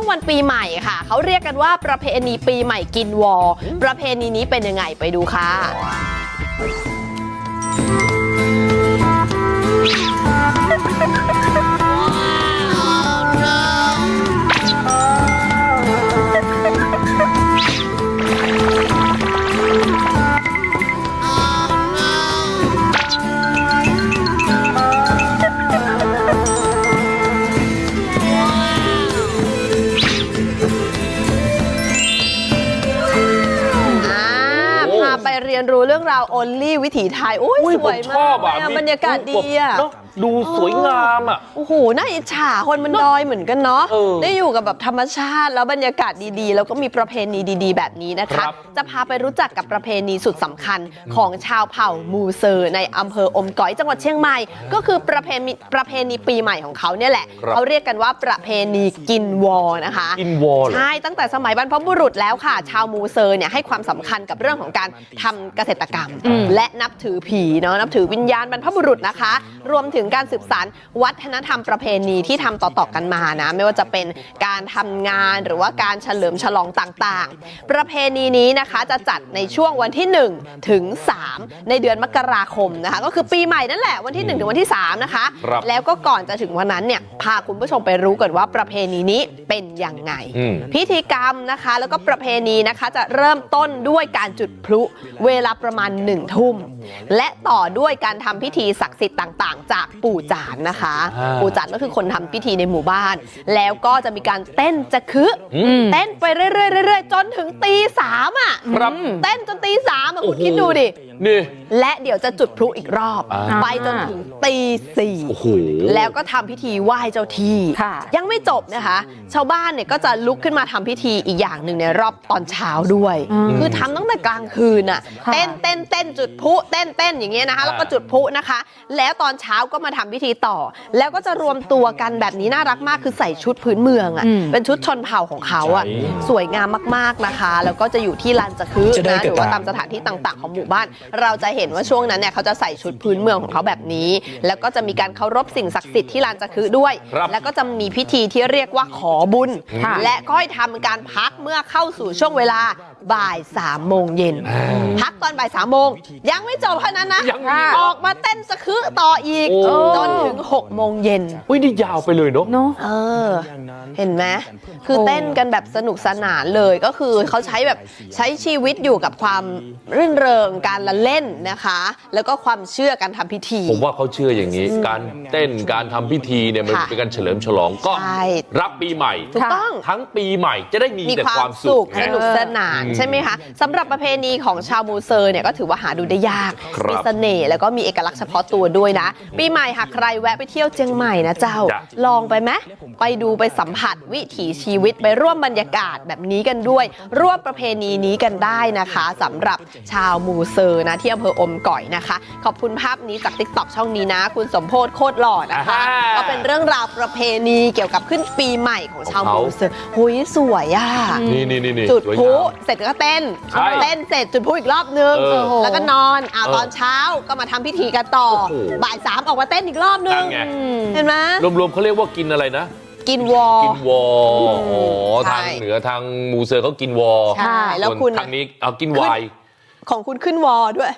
วงวันปีใหม่ค่ะ เขาเรียกกันว่าประเพณีปีใหม่กินวอ ประเพณีนี้เป็นยังไงไปดูค่ะ เรียนรู้เรื่องราวโอลลี่วิถีไทยอุ้ยอุ้ยสวยผมชมาอกบอะเลยอะมีบรรยากาศดีอะ เนดูสวยงามอะ โอ้โห น่าอิจฉาคนมันดอยเหมือนกันเนาะ เออได้อยู่กับแบบธรรมชาติแล้วบรรยากาศดีๆ แล้วก็มีประเพณีดีๆ แบบนี้นะครัคะบจะพาไปรู้จักกับประเพณีสุดสำคัญของชาวเผ่ามูเซอร์ในอำเภออมก๋อยจังหวัดเชียงใหม่ ก็คือประเพณีประเพณีปีใหม่ของเขาเนี่ยแหละ ครับ เขาเรียกกันว่าประเพณีกินวอนะคะกินวอลเหรอใช่ ตั้งแต่สมัยบรรพบุรุษแล้วค่ะ ชาวมูเซอร์เนี่ยให้ความสำคัญกับเรื่องของการทำเกษตรกรรม และนับถือผีเนาะนับถือวิญญาณบรรพบุรุษนะคะ รวมถึงการสืบสานวัฒนธรรมประเพณีที่ทำต่อๆกันมานะ ไม่ว่าจะเป็นการทำงานหรือว่าการเฉลิมฉลองต่างๆ ประเพณีนี้นะคะจะจัดในช่วงวันที่ 1 ถึง 3 ในเดือนมกราคมนะคะ ก็คือปีใหม่นั่นแหละวันที่ 1 ถึงวันที่ 3 นะคะครับแล้วก็ก่อนจะถึงวันนั้นเนี่ยพาคุณผู้ชมไปรู้กันว่าประเพณีนี้เป็นยังไงอืมพิธีกรรมนะคะแล้วก็ประเพณีนะคะจะเริ่มต้นด้วยการจุดพลุเวลาประมาณหนึ่งทุ่มและต่อด้วยการทำพิธีศักดิ์สิทธิ์ต่าง ๆ จากปู่จานนะคะอ่าปู่จานก็คือคนทำพิธีในหมู่บ้าน แล้วก็จะมีการเต้นจะคึอืมเต้นไปเรื่อยๆเรื่อยๆจนถึงตีสามอะครับเต้นจนตีสามอะคุณโอ้โหคิดดูดินี่และเดี๋ยวจะจุดพลุอีกรอบอ่าไปจนถึงตีสี่โอ้โหแล้วก็ทำพิธีไหว้เจ้าที่ค่ะยังไม่จบนะคะ ชาวบ้านเนี่ยก็จะลุกขึ้นมาทำพิธีอีกอย่างหนึ่งในรอบตอนเช้าด้วยอืมคือทำตั้งแต่กลางคืนน่ะค่ะเต้นเต้นเต้นจุดพลุเต้นเต้นอย่างเงี้ยนะคะอ่าแล้วก็จุดพลุนะคะ แล้วตอนเช้าก็มาทำพิธีต่อ แล้วก็จะรวมตัวกันแบบนี้น่ารักมากคือใส่ชุดพื้นเมืองอะอืมเป็นชุดชนเผ่าของเขาอะใช่สวยงามมากๆนะคะ แล้วก็จะอยู่ที่ลานจะคือจะได้นะหรือว่าติดตามตามสถานที่ต่างๆ ของหมู่บ้าน เราจะเห็นว่าช่วงนั้นเนี่ยเขาจะใส่ชุดพื้นเมืองของเขาแบบนี้ แล้วก็จะมีการเคารพสิ่งศักดิ์สิทธิ์ที่ลานจะคือด้วยครับแล้วก็จะมีพิธีที่เรียกว่าขอบุญค่ะและก็ให้ทำการพักเมื่อเข้าสู่ช่วงเวลาบ่ายสามโมงเย็นพักตอนบ่ายสามโมงยังไม่จบเท่านั้นนะยังมีออกมาเต้นสะคือต่ออีกโอ้จนถึงหกโมงเย็น อุ้ยนี่ยาวไปเลยเนาะ เนาะ เออ เห็นไหมคือเต้นกันแบบสนุกสนานเลยก็คือเขาใช้แบบใช้ชีวิตอยู่กับความรื่นเริงการละเล่นนะคะ แล้วก็ความเชื่อการทำพิธี ผมว่าเขาเชื่ออย่างนี้ การเต้นการทำพิธีเนี่ยมันค่ะเป็นการเฉลิมฉลองก็ใช่ รับปีใหม่ ถูกต้อง ทั้งปีใหม่จะได้มีมีแต่ควาความมสุสุขขไง สนุกสนานอืมใช่ไหมคะสำหรับประเพณีของชาวมูเซอร์เนี่ยก็ถือว่าหาดูได้ยาก ครับ มีเสน่ห์แล้วก็มีเอกลักษณ์เฉพาะตัวด้วยนะ ปีใหม่หากใครแวะไปเที่ยวเชียงใหม่นะเจ้าจ้ะลองไปไหมไปดูไปสัมผัสวิถีชีวิตไปร่วมบรรยากาศแบบนี้กันด้วย ร่วมประเพณีนี้กันได้นะคะสำหรับชาวมูเซอร์นะที่อำเภออมก่อยนะคะ ขอบคุณภาพนี้จากติ๊กต็อกช่องนี้นะ คุณสมโพศโคตรหล่อนะคะอ่าก็เป็นเรื่องราวประเพณีเกี่ยวกับขึ้นปีใหม่ของชาวของเขามูเซอร์หุยสวยอะนี่นี่นี่นี่จุดสวยพลุงามเสร็จก็เต้นใช่เต้นเสร็จจุดพลุอีกรอบนึงเออแล้วก็นอนอ่าเออตอนเช้าก็มาทำพิธีกันต่อโอ้โหบ่ายสามออกมาเต้นอีกรอบนึนั่งไง เห็นไหมรวมๆเขาเรียกว่ากินอะไรนะ กินวอ กินวออ๋อใช่ ทางเหนือทางมูเซอร์เขากินวอใช่ แล้วส่นคุณทางนี้เอากินวาย ของคุณขึ้นวอด้วย